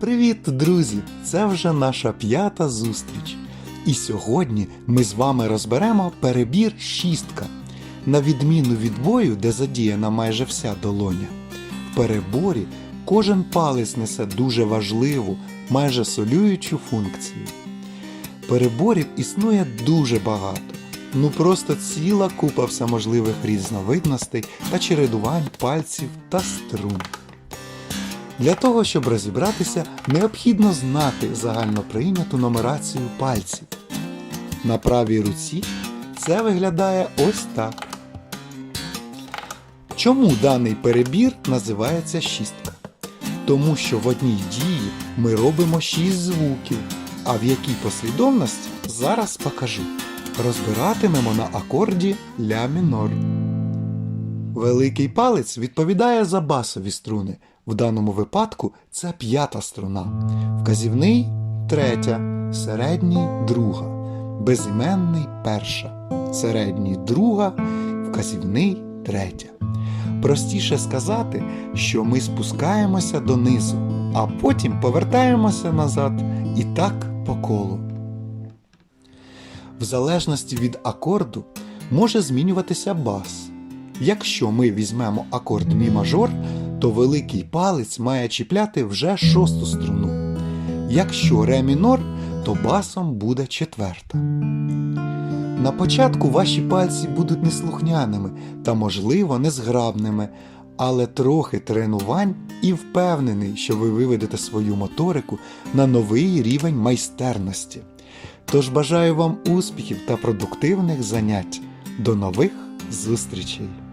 Привіт, друзі! Це вже наша п'ята зустріч. І сьогодні ми з вами розберемо перебір шістка. На відміну від бою, де задіяна майже вся долоня. В переборі кожен палець несе дуже важливу, майже солюючу функцію. Переборів існує дуже багато. Ну просто ціла купа всеможливих різновидностей та чередувань пальців та струн. Для того, щоб розібратися, необхідно знати загальноприйняту нумерацію пальців. На правій руці це виглядає ось так. Чому даний перебір називається шістка? Тому що в одній дії ми робимо шість звуків, а в якій послідовності зараз покажу. Розбиратимемо на акорді ля мінор. Великий палець відповідає за басові струни. В даному випадку це п'ята струна. Вказівний третя, середній друга, безіменний перша, середній друга, вказівний третя. Простіше сказати, що ми спускаємося донизу, а потім повертаємося назад і так по колу. В залежності від акорду може змінюватися бас. Якщо ми візьмемо акорд мі мажор, то великий палець має чіпляти вже шосту струну. Якщо ре мінор, то басом буде четверта. На початку ваші пальці будуть неслухняними та, можливо, незграбними, але трохи тренувань і впевнений, що ви виведете свою моторику на новий рівень майстерності. Тож бажаю вам успіхів та продуктивних занять. До нових зустрічей!